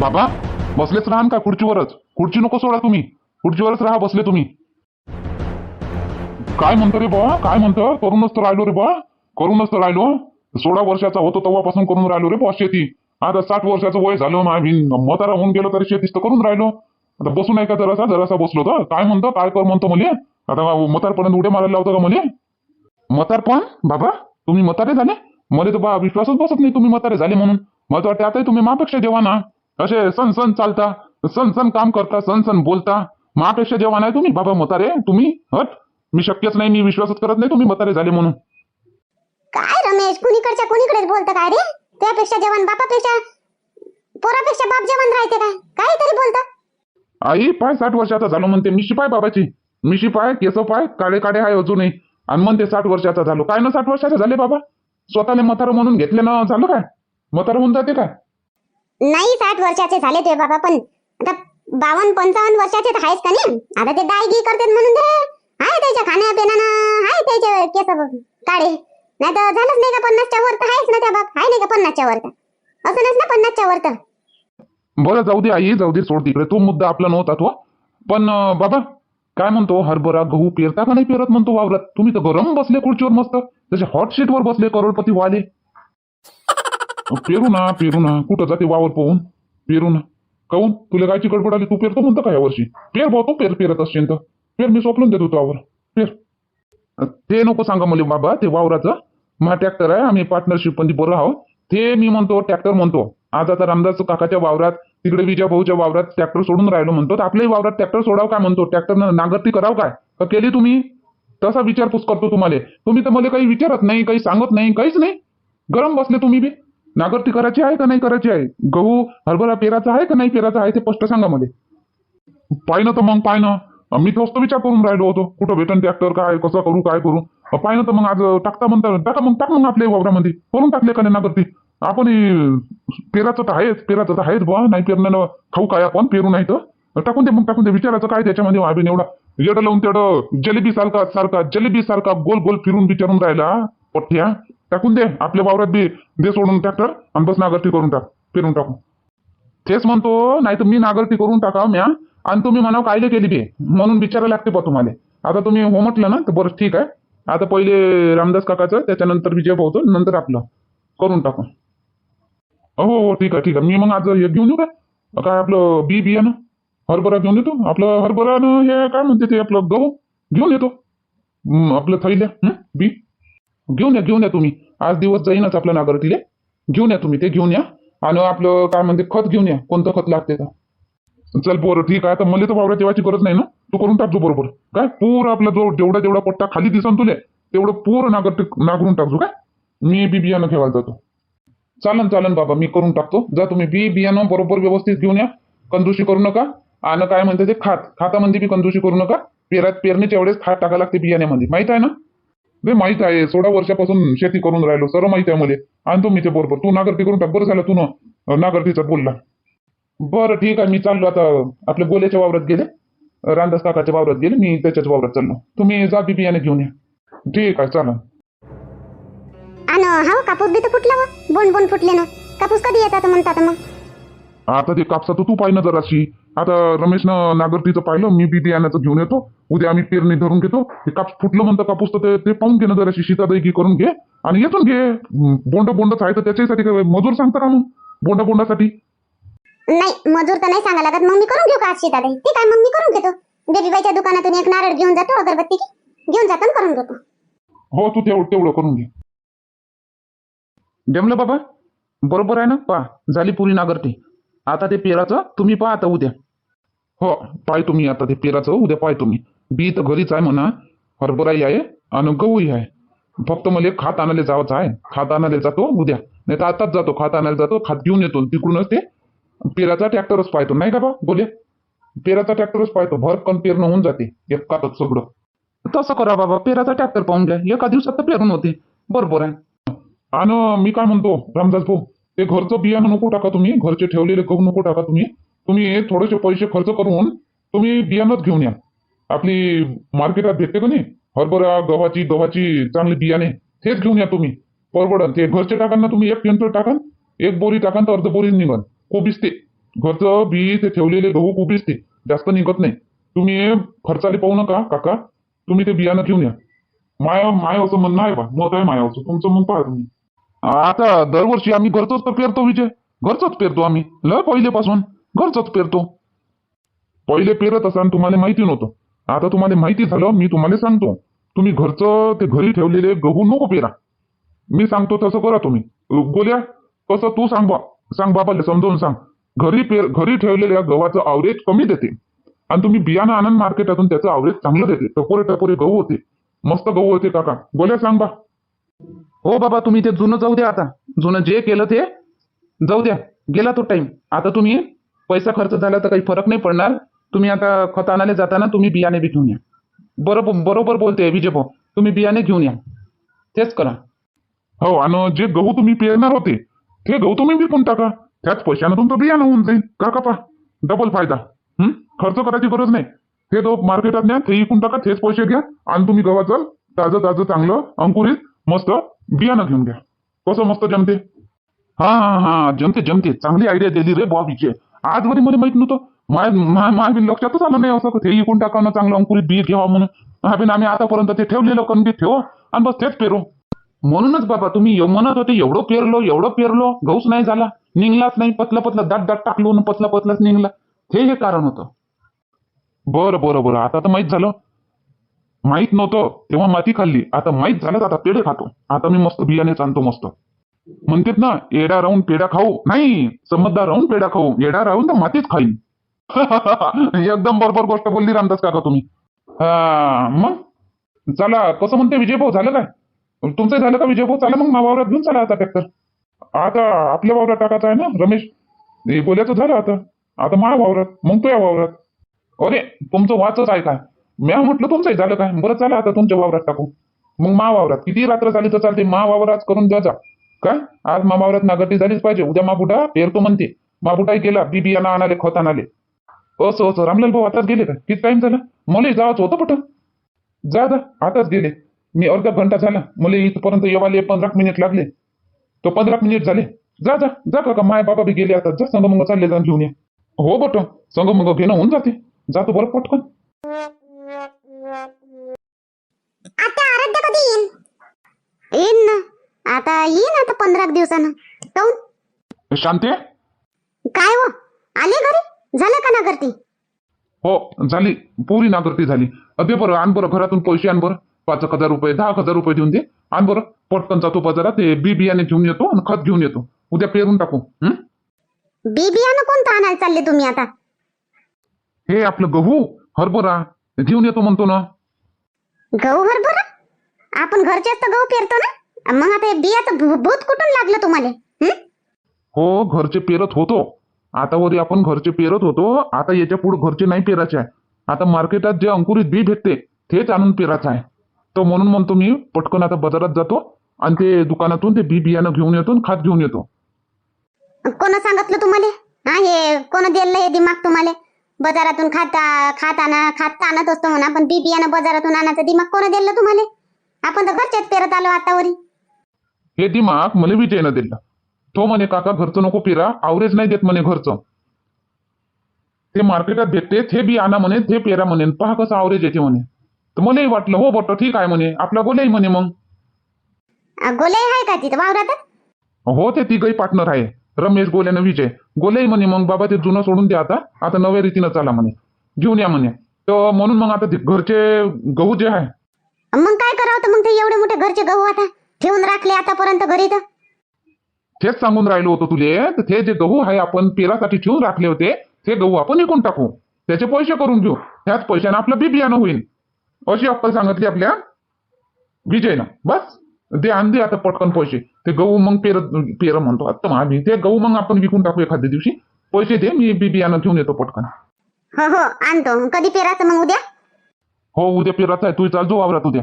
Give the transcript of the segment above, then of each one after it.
बाबा बसलेच राहा का खुर्चीवरच? खुर्ची नको सोडा तुम्ही. खुर्चीवरच राहा बसले तुम्ही. काय म्हणतो रे बा? काय म्हणतो? करूनच तर राहिलो रे बा. करूनच तर राहिलो. सोळा वर्षाचा होतो तेव्हापासून करून राहिलो रे बा शेती. आता साठ वर्षाचं वय झालं मतारा म्हातारा होऊन गेलो तरी शेतीच तर करून राहिलो. आता बसून आहे का जरासा? जरासा बसलो तर. काय म्हणतो? काय कर म्हणतो मले? आता म्हातारपर्यंत उड्या मारायला लावतो का मले? म्हातारपण? बाबा तुम्ही म्हातारे झाले? मला तर बा विश्वासच बसत नाही तुम्ही म्हातारे झाले म्हणून. मला तर वाटते आता तुम्ही मापेक्षा जेव्हा असे सण सण चालता सण सण काम करता सण सण बोलता. मापेक्षा जेव्हा नाही तुम्ही? बाबा म्हातारे तुम्ही? हट. मी शक्यच नाही मी विश्वासच करत नाही तुम्ही म्हातारे झाले म्हणून. काय रमेश कुणीकडच्या कुणीकडेच बोलतं काय रे? त्यापेक्षा जेवण बापापेक्षा पोरापेक्षा बाप जेवण राहते काय? काहीतरी बोलतं. आई पाय साठ वर्षाचा झालो म्हणते. मिशी पाय बाबाची. मिशी पाय केस पाय काळे काळे आहे अजूनही. आणि म्हणते साठ वर्षाचा झालो. काय ना साठ वर्षाचा झाले बाबा? स्वतःला म्हातारं म्हणून घेतले ना? झालं काय? म्हातारं होऊन जाते काय? नाही साठ वर्षाचे झाले ते बाबा पण आता बावन्न पंचावन्न वर्षाचे तर आहेच का नाही? आता ते दायगी करतात म्हणून ते आहे त्याच्या खाण्यापिण्यानं आहे त्याचे केस काळे नाही तर झालंच नाही का पन्नासच्या वर तर आहेच ना त्या बाप? आहे नाही का पन्नासच्या वर तर? असं ना पन्नासच्या वर तर? बरं जाऊ दे आई जाऊ दे सोड तिकडे. तो मुद्दा आपला नव्हता तो. पण बाबा काय म्हणतो? हरभरा गहू पेरता का नाही पेरत? म्हणतो वावरात. तुम्ही तर गरम बसले खुर्चीवर मस्त. जसे हॉट शीटवर बसले करोडपती वाले पेरू ना पेरू ना कुठं जाते वावर पाहून? पेरू ना काऊन? तुला गायची गडबड आली तू पेरतो म्हणतो का यावर्षी पेर भाऊ तू पेर पेरत असशील तर. पेर मी सोपलून देतो तो वावर. पेर. ते नको सांगा मला बाबा ते वावराचं. महा ट्रॅक्टर आहे आम्ही पार्टनरशिपमध्ये बरं आहोत. ते मी म्हणतो ट्रॅक्टर म्हणतो. आज आता रामदास काकाच्या वावरात तिकडे विजय भाऊच्या वावरात ट्रॅक्टर सोडून राहिलो म्हणतो. तर आपल्याही वावरात ट्रॅक्टर सोडाव काय म्हणतो? ट्रॅक्टर नांगरती कराव काय? का केली तुम्ही. तसा विचारपूस करतो तुम्हाला. तुम्ही तर मला काही विचारत नाही काही सांगत नाही काहीच नाही. गरम बसले तुम्ही बी. नागरती करायची आहे का नाही करायची आहे? गहू हरभरा पेराचा आहे का नाही पेराचा आहे ते स्पष्ट सांगा मध्ये पाहिलं तर मग पाहिलं. मी तोच तर विचार करून राहिलो होतो. कुठं भेटन ट्रॅक्टर काय कसं करू काय करू? पाहिलं तर मग आज टाकता म्हणता टाका मग टाक मग आपल्या वावरामध्ये. करून टाकले का नाही नागरती? आपण पेराचं तर आहेच पेराचं तर आहेच बुवा. नाही पेरण्यानं खाऊ काय आपण पेरू नाही तर? टाकून दे मग टाकून दे. विचारायचं काय त्याच्यामध्ये वाबीन एवढा येडं लावून तेवढं जलेबी सारखा सारखा जलेबी सारखा गोल गोल फिरून विचारून राहिला. पठ्या टाकून दे आपल्या वावरात बी दे सोडून ट्रॅक्टर आणि बस नागरती करून टाक फिरून टाकू तेच म्हणतो नाही तर मी नागरती करून टाका म्या आणि तुम्ही म्हणाव कायले केली बी? म्हणून विचारायला लागते बा तुम्हाला. आता तुम्ही हो म्हटलं ना तर बरं ठीक आहे. आता पहिले रामदास काकाचं त्याच्यानंतर विजय पावतो नंतर आपलं. करून टाकू हो हो ठीक आहे ठीक आहे. मी मग आज हे घेऊन येऊ काय काय आपलं बी बियाणं हरभरा घेऊन येतो? आपलं हरभरानं हे काय म्हणते ते आपलं गहू? घेऊन येतो. आपलं थैल्या बी? घेऊन या घेऊन या तुम्ही. आज दिवस जाईनच आपल्या नागरिकले. घेऊन या तुम्ही ते घेऊन या. आणि आपलं काय म्हणते खत घेऊन या. कोणतं खत लागते का? चल बरं ठीक आहे. तर मला तर वावरात देवाची गरज नाही ना? तू करून टाकतो बरोबर. काय? पूर आपला जो जेवढा जेवढा पट्टा खाली दिसन तुले तेवढं पूर नागर नागरून टाकतो काय? मी बी बियाणं ठेवायला जातो. चालन चालन बाबा मी करून टाकतो. जा तुम्ही बी बियाणं बरोबर व्यवस्थित घेऊन या. कंदुशी करू नका. आणि काय म्हणते ते खात. खातामध्ये बी कंदुशी करू नका. पेरात पेरणीच्या वेळेस खात टाकायला लागते बियाण्यामध्ये. माहीत आहे ना? बे माहीत आहे. सोळा वर्षापासून शेती करून राहिलो सर्व माहीत आहे मला. आणि मी ते बरोबर. तू नागरती करून टाक. बरं झालं तू न. नागरतीचा बोलला. बरं ठीक आहे. मी चाललो आता. आपल्या गोल्याच्या वावरात गेले. रामदास काकाच्या वावरात गेले. मी त्याच्याच वावरात चाललो. तुम्ही जा बी बियाणे घेऊन या. ठीक आहे चालेल. आणि हा कापूस बी तर फुटला बोंड बोंड फुटले ना. कापूस कधी येतात म्हणतात मग? आता ते कापसाचं तू पाहिलं जराशी. आता रमेशनं नागरतीचं पाहिलं मी बी बियाण्याचं घेऊन येतो. उद्या आम्ही पेरणी धरून घेतो. ते काप फुटलं म्हणतं कापूस तर ते- ते पाहून घे ना जराशी शीतादैकी करून घे आणि येतून घे. बोंड बोंडच आहे तर त्याच्यासाठी काय मजूर सांगता का मग? बोंडा बोंडासाठी? नाही मजूर तर नाही सांगा लागत. मग मी करून घेऊ का आज ठीक आहे मग मी करून घेतो? बेबीबाईच्या दुकानातून एक नारळ घेऊन जातो अगरबत्ती घेऊन जातो करून घेतो. हो तू तेवढं तेवढं करून घे. जमलं बाबा? बरोबर आहे ना? पा झाली पुरी नागरती आता ते पेराचं तुम्ही पहा आता उद्या. हो पाय तुम्ही आता ते पेराचं हो, उद्या पाय तुम्ही. बी तर घरीच आहे म्हणा हरभराही आहे आणि गहूही आहे. फक्त मला खात आणायला जायचं आहे. खात आणायला जातो उद्या. नाही तर आताच जातो खात आणायला जातो खात घेऊन येतो तिकडूनच ते पेराचा ट्रॅक्टरच पाहतो. नाही का बा? बोले. पेराचा ट्रॅक्टरच पाहतो. भरकन पेरणं होऊन जाते. एकातच कातच सगळं. तसं करा बाबा. पेराचा ट्रॅक्टर पाहून घ्या. एका दिवसात तर पेरून होते. बरोबर आहे. आणि मी काय म्हणतो रामदास भाऊ ते घरचं बियाणं नको टाका तुम्ही घरचे ठेवलेले गहू नको टाका तुम्ही. तुम्ही थोडेसे पैसे खर्च करून तुम्ही बियाणंच घेऊन या. आपली मार्केटात भेटते का नाही? हरभरा गव्हाची गव्हाची चांगली बियाणे तेच घेऊन या तुम्ही. परवडन ते घरचे टाकान ना तुम्ही एक क्विंटल टाकाल एक बोरी टाकान तर अर्ध बोरी निघन. कोबीच ते घरचं बी ते ठेवलेले गहू उभीच ते जास्त निघत नाही. तुम्ही खर्चाले पाहू नका काका. तुम्ही ते बियाणं घेऊन या. माया माया असं म्हणणं आहे बा मत आहे माया असं तुमचं मग पहा तुम्ही. आता दरवर्षी आम्ही घरचंच तर पेरतो विजय. घरचंच पेरतो आम्ही. लय पहिलेपासून. घरचंच पेरतो. पहिले पेरत असाल तुम्हाला माहिती नव्हतं. आता तुम्हाला माहिती झालं मी तुम्हाला सांगतो. तुम्ही घरचं ते घरी ठेवलेले गहू नको पेरा. मी सांगतो तसं करा तुम्ही. गोल्या कसं तू सांग बा. सांग बाबाला समजावून सांग. घरी पेर घरी ठेवलेल्या गव्हाचं आवरेज कमी देते. आणि तुम्ही बियाणं आनंद मार्केटातून त्याचं आवरेज चांगलं देते. टपोरे टपोरे गहू होते. मस्त गहू होते काका. गोल्या सांग बा. हो बाबा तुम्ही ते जुनं जाऊ द्या आता. जुनं जे केलं ते जाऊ द्या. गेला तो टाइम आता तुम्ही पैसा खर्च झाला तर काही फरक नाही पडणार. तुम्ही आता खत आणायला जाताना तुम्ही बियाणे बी घेऊन या. बरोबर बरोबर बोलते विजय भाऊ. तुम्ही बियाणे घेऊन या. तेच करा. हो आणि जे गहू तुम्ही पेरणार होते ते गहू तुम्ही विकून टाका. त्याच पैशानं तुमचं बियाणं होऊन जाईल. का पा डबल फायदा. हम्म खर्च करायची गरज नाही. ते गहू मार्केटात न्या ते विकून टाका तेच पैसे घ्या. आणि तुम्ही गव्हाचं ताजं ताजं चांगलं अंकुरित मस्त बियाणं घेऊन घ्या. कसं मस्त जमते? हा हा हा जमते जमते. चांगली आयडिया दिली रे बॉब विजय आजवरी मला माहीत नव्हतं. माय माय माय बी लक्षातच आलं नाही असं. ते इकून टाकावं चांगलं अंकुरित बी घ्यावा म्हणून. हा बिन आम्ही आतापर्यंत ते ठेवलेलं कण बी ठेव. आणि बस तेच पेरू. म्हणूनच बाबा तुम्ही म्हणत होते एवढं पेरलो एवढं पेरलो. गहूच नाही झाला. निघलाच नाही. पतलं पतलं दाट दाट टाकलो आणि पतला पतलाच निघला. हे हे कारण होतं. बरं बरं बरं. आता तर माहीत झालं. माहीत नव्हतं तेव्हा माती खाल्ली. आता माहीत झालं तर आता पेढे खातो. आता मी मस्त बियाणे चालतो मस्त. म्हणतात ना येडा राहून पेढा खाऊ. नाही समजदार राहून पेढा खाऊ. येडा राहून तर मातीच खाईन. एकदम बरोबर गोष्ट बोलली रामदास काका तुम्ही. हा मग? चला कसं म्हणते विजय भाऊ झालं काय? तुमचं झालं का विजय भाऊ चला मग वावरात घेऊन चला आता ट्रॅक्टर आता आपल्या वावरात टाकायचा आहे ना रमेश? हे बोलायचं झालं आता. आता माया वावरात मग तो या वावरात. अरे तुमचं वाचच आहे काय? म्या म्हटलं तुमचंही झालं काय? बरं चला आता तुमच्या वावरात टाकू. मग मा वावरात किती रात्र झाली तर चालते? मा वावरात करून द्या जा. काय? आज मा वावरात नागरती झालीच पाहिजे. उद्या मापुटा पेरतो म्हणते. मापुटाही केला बी बियाणं आणाले खत आणाले असं असं. रामलाल भाऊ आताच गेले का? किती टाइम झाला? मला जायचं होतं पट. जा जा. आताच गेले. मी अर्धा घंटा झाला. मला इथपर्यंत येवाले पंधरा मिनिट लागले. तो पंधरा मिनिट झाले. जा जा. जा काका माय बाबा बी गेले आता. जा संगमंग चालले जाऊन घेऊन ये. हो बट. संगमंग घेणं होऊन जाते. जातो बरं पटकन. आता आराध्य कधी येईन? येईन ना. आता येईन आता पंधरा दिवसानं. काऊन? शांते? काय हो? आले घरी? झालं का ना करती हो झाली. पुरी नागरती झाली. अबे बरं आण बरं घरातून पैसे आण बरं. पाच एक हजार रुपये दहा एक हजार रुपये देऊन दे. आण बरं. पटकन जातो बाजारात. ते बी बियाणे घेऊन येतो आणि खत घेऊन येतो. उद्या पेरून टाकू. हं? बी बियाणं कोणतं आणायला चालले तुम्ही आता? हे आपलं गहू हरभरा घेऊन येतो म्हणतो ना. गहू हरभरा आपण घरचेच तर गहू पेरतो ना? मग आता हे बियाचं भू- भूत कुठून लागलं तुम्हाला? हं? हो घरचे पेरत होतो. आता वरी आपण घरचे पेरत होतो. आता याच्यापुढे घरचे नाही पेरायचे आहे. आता मार्केटात जे अंकुरित बी भेटते तेच आणून पेरायचं आहे. तर म्हणून म्हणतो मी पटकन आता बाजारात जातो आणि ते दुकानातून ते बी बियाणं घेऊन येतो आणि खात घेऊन येतो. कोण सांगितलं तुम्हाला? हा हे कोण दिलं हे दिमाग तुम्हाला? बाजारातून खाता खात आणा खात आणत असतो म्हणा पण बी बियाणं बाजारातून आणायचं दिमाग कोण दिलं तुम्हाला? आपण तर घरचेच पेरत आलो आतावरी हे दिमाग मला विजयनं दिला तो म्हणे काका घरचं नको पेरा आवरेज नाही देत म्हणे घरचं. ते मार्केटात भेटते ते बी आणा म्हणे ते पेरा म्हणे पहा कसं आवरेज येते म्हणे. तर मलाही वाटलं हो बट ठीक आहे म्हणे आपला गोल्याही म्हणे मग. गोले आहे का तिथं वावरात? हो ते तिघही पार्टनर आहे. रमेश गोल्यानं विजय. गोल्याही म्हणे मग बाबा ते जुनं सोडून द्या आता. आता नव्या रीतीनं चाला म्हणे. घेऊन या म्हणे. तर म्हणून मग आता ते घरचे गहू जे आहे. मग काय करावं तर मग ते एवढे मोठे घरचे गहू आता? ठेवून राखले आतापर्यंत घरी तर? तेच सांगून राहिलो होतो तुले. तर ते जे गहू आहे आपण पेरासाठी ठेवून राखले होते ते गहू आपण विकून टाकू. त्याचे पैसे करून घेऊ. त्याच पैशाने आपलं बी बियाणं होईल. अशी अक्कल सांगितली आपल्या विजयनं. बस. दे आण दे आता पटकन पैसे. ते गहू मग पेर पेर म्हणतो. आता आम्ही ते गहू मग आपण विकून टाकू एखाद्या दिवशी. पैसे दे मी बी बियाणं घेऊन येतो पटकन. हो हो आणतो. कधी पेराचं मग उद्या? हो उद्या पेराचा आहे. तू चाल जो वावरात उद्या.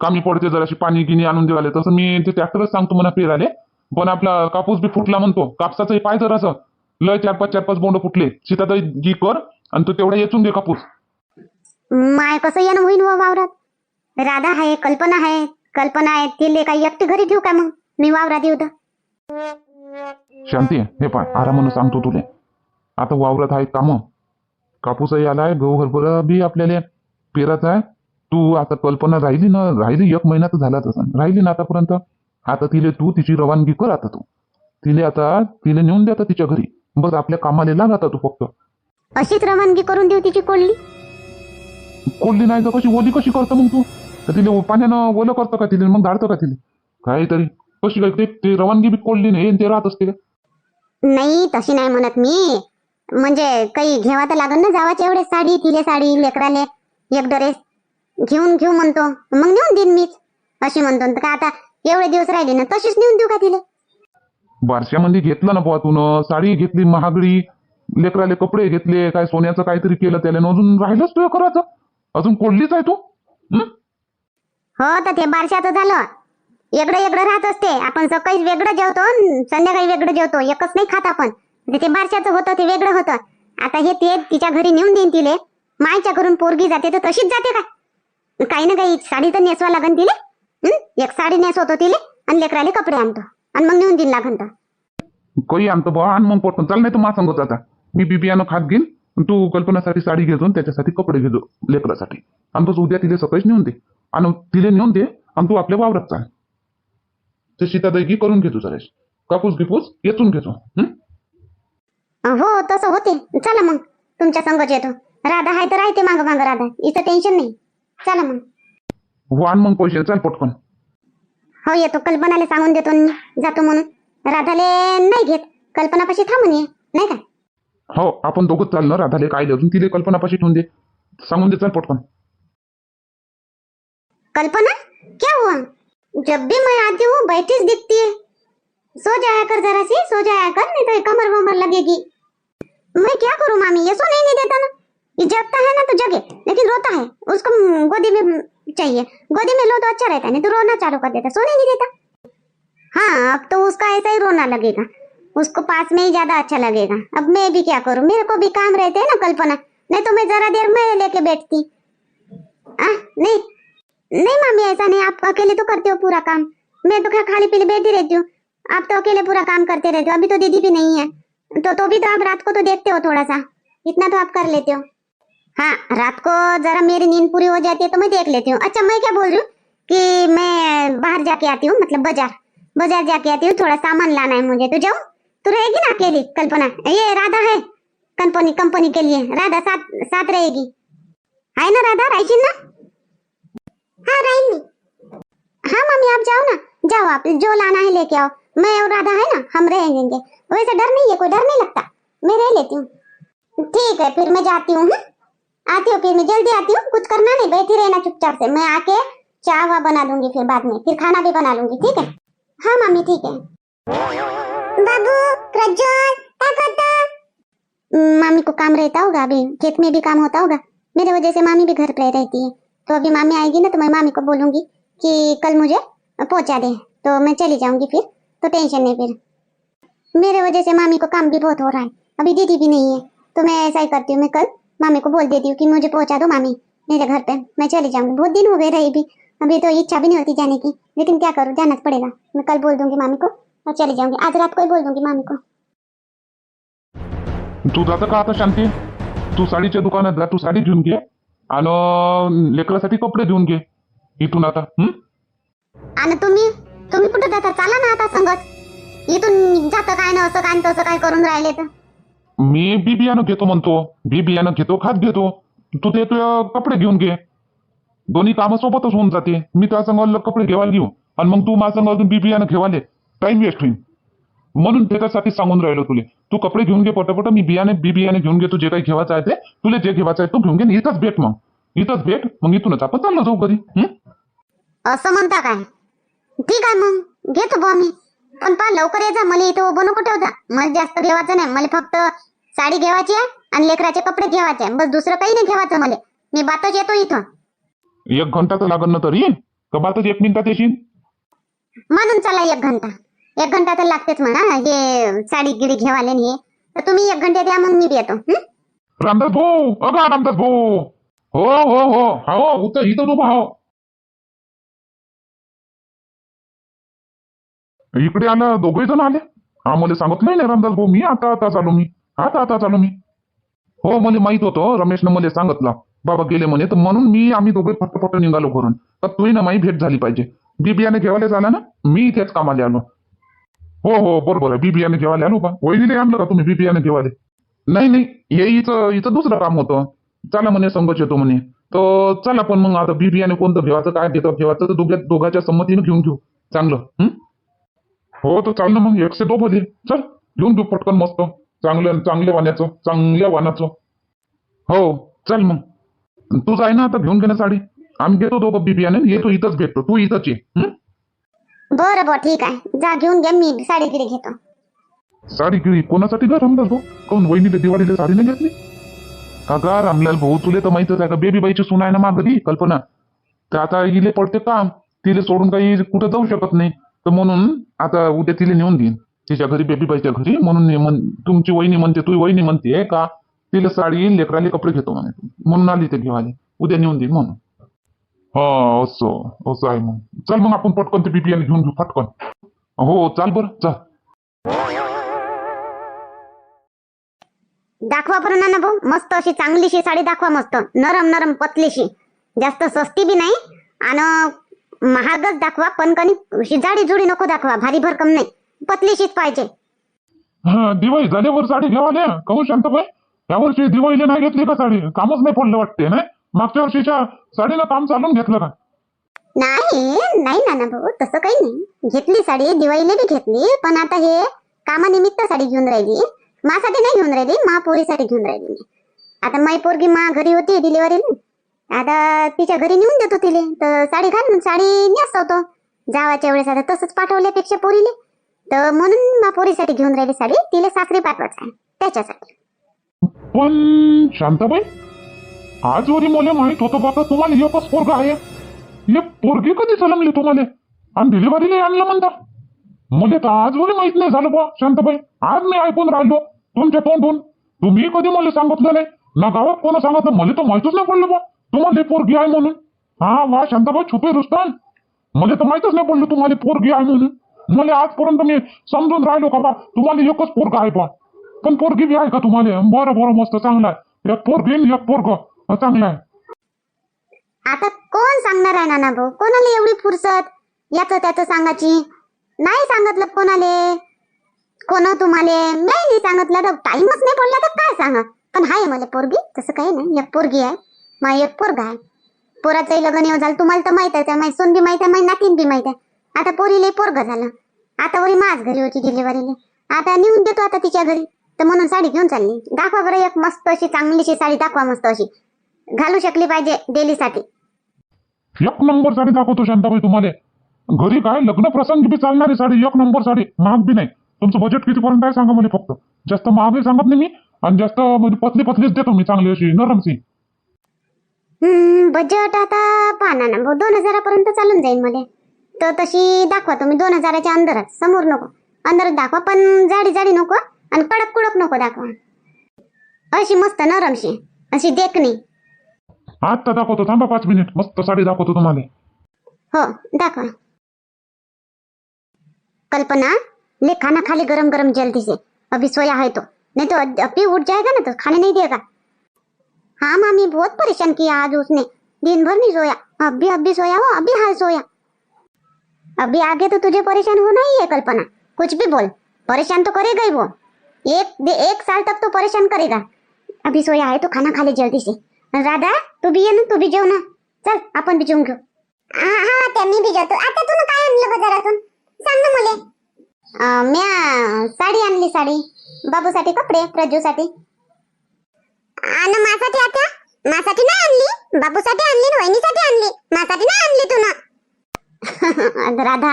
कामी पडते जराशी पाणी गिनी आणून देवाले तसं मी ते ट्रॅक्टरच सांगतो म्हणा पेराले पण आपला कापूस बी फुटला म्हणतो. कापसाचंही पाय जर असं. लय चार पाच चार पाच बोंड फुटले. शेतात जी कर आणि तू तेवढा येचून दे कापूस. माय कसं येणं होईन वावरात? राधा आहे कल्पना आहे. कल्पना आहे तिले काही एकटी घरी ठेवू का मग? मी वावरात येऊ शांती हे पाय आरामानं सांगतो तुले. आता वावरात आहेत कामं. कापूसही आलाय गहू हरभरा बी आपल्याला. पेरायचा आहे. तू आता कल्पना राहिली ना राहिली एक महिना तर झाला तसा राहिली ना आतापर्यंत? आता तिले तू तिची रवानगी कर आता तू. तिले आता तिले नेऊन द्या तिच्या घरी. बस आपल्या कामाला लाग आता तू फक्त. अशीच रवानगी करून देऊ तिची कोल्ली कोल्ली नाही तर कशी ओली कशी करतं मग तू? तर तिले पाण्यानं ओलं करतं का तिले? मग धाडतं का तिले? काहीतरी. कशी काय ते- ते रवानगी बी कोल्ली नाही आणि ते राहत असते का नाही तशी नाही म्हणत मी. म्हणजे काही घेवा तर लागल ना जावाची एवढे साडी तिले साडी लेकराले. एक ड्रेस घेऊन घेऊ म्हणतो. मग नेऊन देईन मीच. अशी म्हणतो. तर का आता एवढे दिवस राहिले ना तशीच नेऊन देऊ का तिले? बारशामध्ये घेतलं ना बुवा तू साडी घेतली महागडी. लेकराले कपडे घेतले काय सोन्याचं काहीतरी केलं त्याला. न अजून राहिलंच तुझं करायचं अजून कोल्लीच आहे तू? हं? हो तर ते बारशाचं झालं. वेगळं वेगळं राहत असते. आपण सकाळी वेगळं जेवतो अन् संध्याकाळी वेगळं जेवतो. एकच नाही खात आपण. ते ते बारशाचं होतं ते वेगळं होतं. आता हे ते तिच्या घरी नेऊन देईन तिले. मायच्या घरून पोरगी जाते तर तशीच जाते का काही ना काही साडी तर नेसवा लागन तिले. हं? एक साडी नेसवतो तिले आणि लेकराले कपडे आणतो. आणि मग नेऊन देईन लागन तर. काही आणतो बुवा. आण मग पटकन चाल नाही तर मा आता मी बी बियाणं खात घेईन. तू कल्पनासाठी साडी घेतो आणि त्याच्यासाठी कपडे घेतो लेकरासाठी. आणि बस उद्या तिले सकाळीच नेऊन दे. आणि तिले नेऊन दे आणि तू आपल्या वावरात चाल. ते सीतादैकी करून घेतो जरा कापूस गिपूस येचून घेतो. हं? हो तसं होते. चला मग. तुमच्या संगच येतो. राधा आहे तर राहते मागं मागं राधा. इथं टेन्शन नाही. चला मग. हो आण मग पैसे. चाल पटकन. हो येतो. कल्पनाला सांगून देतो मी जातो म्हणून. राधाले नाही घेत. कल्पनापाशी थांबून ये. नाही का? हो, आपण दोघंच चाल ना राधाले काय अजून तिले कल्पनापाशी ठेवून दे. सांगून दे, चाल पटकन. कल्पना? क्या हुआ? जब भी मैं आती हूँ बैठी दिखती है। सो जाया कर जरा सी, सो जाया कर, नहीं तो ये कमर वमर लगेगी। मैं क्या करूँ, मामी? ये सोने नहीं देता ना। ये जगता है ना तो जगे, लेकिन रोता है। उसको गोदी में चाहिए। गोदी में लो तो अच्छा रहता है, नहीं तो रोना चालू कर देता। सोने नहीं देता। हाँ अब तो उसका ऐसा ही रोना लगेगा। उसको पास में ही ज़्यादा अच्छा लगेगा। अब मैं भी क्या करूँ? मेरे को भी काम रहते है ना कल्पना। नहीं तो मैं जरा देर में लेके बैठती। आ, नहीं। नहीं मामी ऐसा नहीं। आप अकेले तो करते हो पूरा काम। मैं तो क्या खाली पीली बैठी रहती हूँ। आप तो अकेले पूरा काम करते रहते हो। अभी तो दीदी भी नहीं है। तो तो भी तो आप रात को तो देखते हो थोड़ा सा इतना तो आप कर लेते हो। हाँ रात को जरा मेरी नींद पूरी हो जाती है तो मैं देख लेती हूँ। अच्छा मैं क्या बोल रही हूँ कि मैं बाहर जाके आती हूँ मतलब बाज़ार। बाज़ार जाके आती हूँ थोड़ा सामान लाना है मुझे। तो जाऊँ? तो रहेगी ना अकेली, कल्पना। ये राधा है कंपनी कंपनी के लिए। राधा साथ साथ रहेगी। है ना राधा? राइशिन ना? हाँ रहेंगी हाँ मम्मी, आप जाओ ना। जाओ आप, जो लाना है लेके आओ। मैं और राधा है ना, हम रहेंगे वैसे डर नहीं है, कोई डर नहीं लगता। मैं रह लेती हूँ। ठीक है, फिर मैं जाती हूँ हाँ? आती हूँ फिर मैं, जल्दी आती हूँ। कुछ करना नहीं, बैठी रहना चुपचाप से। मैं आके चाय वा बना दूँगी फिर बाद में। फिर खाना भी बना लूँगी, ठीक है? हाँ मम्मी, ठीक है। बाबू, प्रज्वल करता मामी को काम रहता होगा अभी, खेत में भी काम होता होगा। मेरे वजह से मामी भी घर पे रहती है। तो अभी मामी आएगी ना तो मैं मामी को बोलूँगी कि कल मुझे पहुँचा दे। तो मैं चली जाऊँगी फिर तो टेंशन नहीं फिर। मेरे वजह से मामी को काम भी बहुत हो रहा है। अभी दीदी भी नहीं है तो मैं ऐसा ही करती हूँ। मैं कल मामी को बोल देती हूँ कि मुझे पहुँचा दो मामी, मेरे घर पे, मैं चली जाऊँगी। बहुत दिन हो गए रही भी। अभी तो इच्छा भी नहीं होती जाने की, लेकिन क्या करूँ, जाना तो पड़ेगा। मैं कल बोल दूँगी मामी को और चली जाऊंगी। आज रात को ही बोल दूंगी मामी को। तू जातं का आता शांती? तू साडीच्या दुकानात जा तू साडी घेऊन घे. आणि लेकरासाठी कपडे घेऊन घे. इथून आता हं? आणि तुम्ही? तुम्ही कुठे जाता? चला ना आता संगत. इथून जातं काय ना असं काय न तसं काय करून राहिले तर. मी बी बियाणं घेतो म्हणतो. बी बियाणं घेतो खात घेतो. तू ते तुझ्या कपडे घेऊन घे. दोन्ही कामं सोबतच होऊन जाते. मी त्या संघाला कपडे घेवायला घेऊ. आणि मग तू माझ्या संग अजून बी बियाणं घेवाले. टाइम वेस्ट होईल. म्हणून त्याच्यासाठी सांगून राहिलो तुले. तू कपडे घेऊन घे पटापट मी बियाणे बी बियाणे घेऊन घेतो जे काही घेवायचं आहे ते. तुला जे घेवायचं आहे तू घेऊन घे इथंच भेट मग. इथंच भेट मग इथूनच. आपण चाललो जाऊ कधी? असं म्हणता काय? ठीक आहे मग. घेतो बा मी. पण पा लवकर ये जा. मला इथं उभं नको ठेवता. मला जास्त घेवायचं नाही. मला फक्त साडी घेवायची आहे आणि लेकराचे कपडे घेवायचे आहे. बस दुसरं काही नाही घेवायचं मला. मी बातच येतो इथं. एक घंटा तर लागन ना तरी. का बातच एक मिनिटात येशील. म्हणून चला एक घंटा. एक घंटा तर लागतेच म्हणा. हे साडी गिडी घेवाले हे. तर तुम्ही एक घंटे द्या मग मी येतो. हं? रामदास भाऊ! अगा रामदास भाऊ! हो हो हो. हो उतर इथं उभा हो इकडे आलं दोघे जण आले. हा मला सांगत नाही ना रामदास भाऊ मी आता आता चालू मी. आता आता चालू मी. हो मला माहीत होतं रमेशनं मला सांगितलं. बाबा गेले म्हणे तर म्हणून मी आम्ही दोघे फटफट निघालो घरून. तर तुही ना माही भेट झाली पाहिजे. बी बियाणे घेवायला झाला ना? मी इथेच कामाला आलो. हो हो बरोबर आहे. बी बियाणे घेवायला आलो बा वहिनीला आणलं का तुम्ही बी बियाणे घेवाले? नाही नाही. हे इथं इथं दुसरं काम होतं. चला म्हणे संघच येतो म्हणे. तर चला पण मग आता बी बियाणे कोणतं घेवायचं काय घेतं घेवायचं तर दोघ्या दोघांच्या संमतीनं घेऊन घेऊ. चांगलं हं? हो तर चाल ना मग एकशे दो. भले चल घेऊन घेऊ पटकन मस्त. चांगलं चांगल्या वाण्याचं चांगल्या वानाचं. हो चल मग. तू जाय ना आता घेऊन घे ना साडी? आम्ही घेतो दोघं बी बियाणे येतो इथंच भेटतो तू इथंच ये. हं? बरं बरं ठीक आहे. जा घेऊन घ्या मी साडी गिडी घेतो. साडी गिळी कोणासाठी ग रामदास भाऊ कोण वहिनीला दिवाळीला साडी नाही घेतली? का गा रामलाल भाऊ तुले तर माहितच आहे का बेबी बाईची सून आहे ना मागली कल्पना. तर आता इले पडते काम तिले सोडून काही कुठं जाऊ शकत नाही. तर म्हणून आता उद्या तिला नेऊन देईन. तिच्या घरी बेबी बाईच्या घरी म्हणून तुमची वहिनी म्हणते तू वहिनी म्हणते का? तिला साडी लेकराले कपडे घेतो म्हणे म्हणून आली ते घेवाले. उद्या नेऊन देईन म्हणून. हा असं असं आहे मग चल मग आपण पटकन ते बीपीएल घेऊन घेऊ पटकन हो चाल बरं चल दाखवा बरं नाना भाऊ मस्त अशी चांगलीशी साडी दाखवा मस्त नरम नरम पतलीशी जास्त सस्ती बी नाही आणि महागच दाखवा पण कणी अशी जाडी जुडी नको दाखवा भारी भरकम नाही पतलीशीच पाहिजे हा दिवाळी झाल्यावर साडी घ्यावाल्या कहू शांतबाई या वर्षी दिवाळीला नाही घेतली का साडी कामच नाही पडलं वाटते नाही मागच्या वर्षीच्या साडीला काम चालून घेतलं का? नाही नाही नाना भाऊ तसं काही नाही. घेतली साडी दिवाळीला बी घेतली पण आता हे कामानिमित्त साडी घेऊन राहिली. मासाठी नाही घेऊन राहिली मा पोरीसाठी घेऊन राहिली मी. आता माई पोरगी मा घरी होती डिलिव्हरीला. आता तिच्या घरी नेऊन देतो तिले. तर साडी घालून साडी नेसवतो जावाच्या वेळेस आता तसंच पाठवल्यापेक्षा पोरीले. तर म्हणून मा पोरीसाठी घेऊन राहिली साडी तिला सासरी पाठवायचं आहे त्याच्यासाठी. पण शांताबाई आजवरी मला माहीत होतं बाबा तुम्हाला एकच पोरग आहे. हे पोरगी कधी जन्मली तुम्हाला? आणि डिलिव्हरीला आणलं म्हणता? मला तर आजवरी माहीत नाही झालं बा शांताबाई. आज मी ऐकून राहिलो तुमच्या तोंडून. तुम्ही कधी मला सांगितलं नाही? ना गावात कोणा सांगितलं? मला तर माहितच नाही पडलं बा तुम्हाला पोरगी आहे म्हणून. हा वा शांताबाई छुपे रुस्तान मला तर माहितच नाही पडलं तुम्हाला पोरगी आहे म्हणून. मला आजपर्यंत मी समजून राहिलो का बा? तुम्हाला एकच पोरगा आहे बा पण पोरगी बी आहे का तुम्हाला? बरं बरं मस्त चांगला आहे. एक पोरगी एक पोरग. हो चांगलं आहे आता कोण सांगणार आहे नाना भाऊ? कोणाला एवढी फुरसत? याचं त्याचं सांगायची? नाही सांगितलं कोणाले? कोण तुम्हाला? मी नाही सांगितलं तर टाइमच नाही पडला तर काय सांगा? पण हाय मला पोरगी तसं काही नाही. एक पोरगी आहे मा एक पोरगा आहे. पोराचंही लग्न येऊ झालं. तुम्हाला तर माहीत आहे माझी सून बी माहीत आहे माझी नातीन बी माहीत आहे. आता पोरीले पोरग झालं. आता वरी माझ घरी होती डिलिव्हरीले. आता नेऊन देतो आता तिच्या घरी. तर म्हणून साडी घेऊन चालली. दाखवा बरं एक मस्त अशी चांगलीशी साडी दाखवा मस्त अशी. घालू शकली पाहिजे डेलीसाठी. एक नंबर साडी दाखवतो शांताबाई तुम्हाला. घरी काय लग्न प्रसंगी बी चालणारी साडी एक नंबर साडी महाग बी नाही. तुमचं बजेट कितीपर्यंत आहे सांगा मला फक्त. जास्त महागही सांगत नाही मी आणि जास्त म्हणजे पतली पतलीच देतो मी चांगली अशी नरमसी हम्म, बजेट आता पाहना ना भाऊ दोन हजारापर्यंत चालून जाईल मला. तर तशी दाखवा तुम्ही दोन हजाराच्या अंदरच समोर नको. अंदरच दाखवा पण जाडी जाडी नको आणि कडक कुडक नको दाखवा. अशी मस्त नरमशी अशी देखणी. आत्ता दाखवतो, थांबा पाच मिनिट मस्त साडी दाखवतो तुम्हाला. हो, दाखवा. कल्पना ले खाना खाली गरम गरम जल्दी से अभी सोया है तो. नहीं तो अभी उठ जाएगा ना तो. खाने नहीं देगा. हाँ मामी, बहुत परेशान किया आज उसने. दिन भर नहीं सोया. अभी अभी सोया हो अभी हाल सोया. अभी आगे तो तुझे परेशान होना ही है, कल्पना. कुछ भी बोल. परेशान तो करेगा ही वो. एक एक साल तक तो परेशान करेगा. अभी सोया है तो खाना खा ले जल्दी से. राधा तू बी ये ना तू बी जेव ना. चल आपण बी जेवून घेऊ. हा हा त्या मी बी जेवतो. आता तू काय आणलं बाजारातून सांग ना मुले. म्या साडी आणली साडी. बाबूसाठी कपडे प्रजूसाठी आणि मासाठी आता? मासाठी नाही आणली. बाबूसाठी आणली आणि वहिनीसाठी आणली. मासाठी नाही आणली तू ना. राधा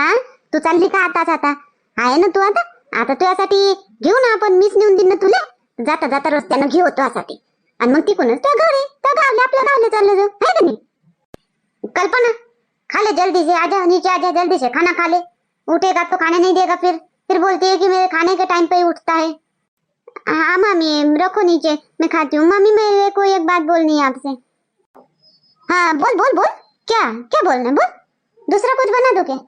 तू चालली का आताच आता? आहे ना तू आता? आता तुझ्यासाठी घेऊ ना आपण. मीच नेऊन देईन ना तुला. जाता जाता रस्त्यानं घेऊ तुझ्यासाठी आणि मग तिकूनच त्या घरी, त्या गावले आपल्या गावले चाललं जाऊ आहे का नाही? कल्पना. खा ले जल्दी से आजा, नीचे आजा जल्दी से खाना खा ले उठेगा तो खाने, नहीं देगा फिर. फिर बोलती है कि मेरे खाने के टाइम पे ही उठता है. हाँ मामी रखो नीचे. मैं खाती हूँ. मामी मेरे को एक बात बोलनी है आपसे. हाँ बोल बोल बोल. क्या? क्या बोलना है? बोल. दूसरा कुछ बना दो क्या?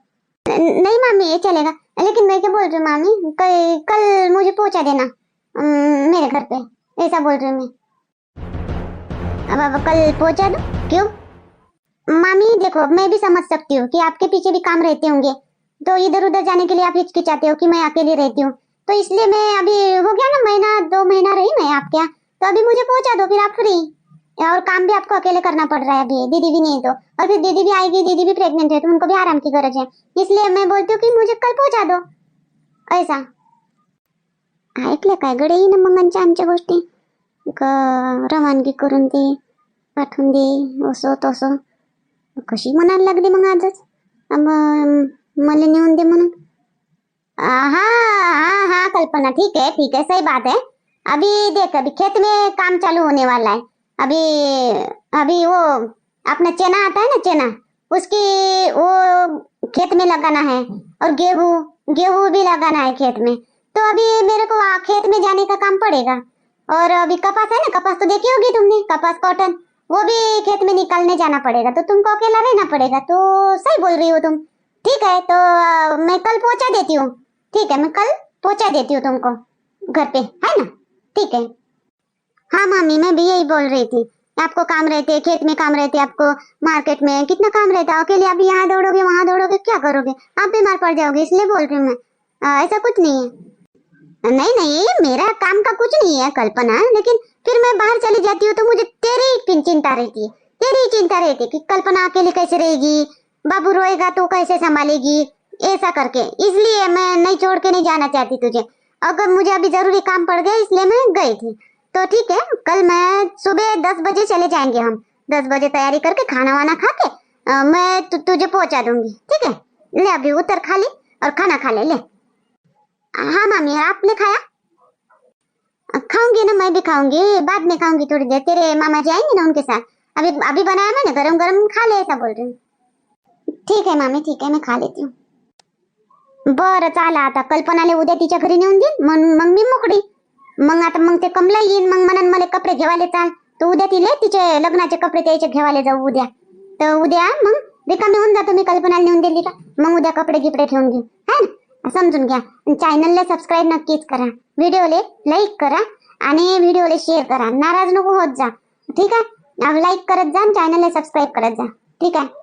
नहीं मामी ये चलेगा. लेकिन मैं क्या बोल रही हूँ मामी कल कल मुझे पहुँचा देना मेरे घर पे. ऐसा बोल रही हूँ मैं. अब अब कल पहुँचा दो? क्यों? मामी, देखो, मैं भी समझ सकती हूँ कि आपके पीछे भी काम रहते होंगे। तो इधर उधर जाने के लिए आप हिचकिचाते हो कि मैं अकेली रहती हूँ। तो इसलिए मैं अभी, हो गया ना महीना, दो महीना रही मैं आपके यहाँ? तो अभी मुझे पहुँचा दो, फिर आप फ्री और काम भी आपको अकेले करना पड़ रहा है अभी, दीदी भी नहीं तो। और फिर दीदी भी आएगी, दीदी भी प्रेग्नेंट है तो उनको भी आराम की गरज है। इसलिए मैं बोलती हूँ की मुझे कल पहुँचा दो। ऐसा। ऐकलं काय गडे ना मगांच्या आमच्या गोष्टी रवानगी करून दे, पाठवून दे, असं, तसं. कशी म्हणायला लागली मग आजच? मला नेऊन दे म्हणून. हाँ हाँ हाँ कल्पना. ठीक है ठीक है सही बात है अभी, देख, अभी, खेत में काम चालू होने वाला है. अभी अभी, वो, अपना चना आता है ना, चना? उसकी, वो, खेत में लगाना है. और गेहूँ गेहूँ भी लगाना है खेत में. तो अभी मेरे को खेत में जाने का काम पड़ेगा? और अभी कपास है ना कपास तो देखी होगी तुमने कपास कॉटन वो भी खेत में निकालने जाना पड़ेगा तो तुमको अकेला रहना पड़ेगा तो सही बोल रही हो तुम। ठीक है तो अ, मैं कल पहुँचा देती हूँ। ठीक है मैं कल पहुँचा देती हूँ तुमको घर पे है ना? ठीक है। हाँ मामी मैं भी यही बोल रही थी। आपको काम रहते खेत में काम रहते आपको मार्केट में कितना काम रहता है अकेले अभी यहाँ दौड़ोगे वहाँ दौड़ोगे क्या करोगे? आप बीमार पड़ जाओगे इसलिए बोल रही हूँ मैं। ऐसा कुछ नहीं है। नहीं नहीं मेरा काम का कुछ नहीं है कल्पना लेकिन फिर मैं बाहर चली जाती हूँ तो मुझे तेरी चिंता रहती है तेरी ही चिंता रहती है कि कल्पना अकेली कैसे रहेगी बाबू रोएगा तो कैसे संभालेगी ऐसा करके। इसलिए मैं नहीं छोड़ के नहीं जाना चाहती तुझे। अगर मुझे अभी ज़रूरी काम पड़ गया इसलिए मैं गई थी। तो ठीक है कल मैं सुबह दस बजे चले जाएँगे हम। दस बजे तैयारी करके खाना वाना खा के मैं तु, तुझे पहुँचा दूँगी। ठीक है? ले अभी उतर खा ले और खाना खा ले ले। हाँ मामी, आपने खाया? खाऊँगी ना, मैं भी खाऊँगी। बाद में खाऊँगी थोड़ी देर। तेरे मामा जी आएँगे ना उनके साथ? अभी अभी बनाया मैंने गरम गरम खा ले, ऐसा बोल रही हूँ। ठीक है मामी, ठीक है, मैं खा लेती हूँ। बरं, चाला आता। कल्पनाले उद्या तिच्या घरी नेऊन देईन। मग मग मी मोकळी। मग आता मग ते कमला येईन, मग म्हणून मला कपडे घेवाले चाल. तर उद्या तिले तिचे लग्नाचे कपडे त्याचे घेवाले जाऊ उद्या. तर उद्या मग रिकामी होऊन जातो मी कल्पनाला नेऊन दिली का मग उद्या कपडे गिपडे ठेवून घेऊ है ना? समजून घ्या. चॅनलला सबस्क्राईब नक्कीच करा. व्हिडिओले लाईक करा आणि व्हिडिओले शेअर करा. नाराज नको होत जा. ठीक आहे? लाईक करत जा चॅनलला सबस्क्राईब करत जा. ठीक आहे?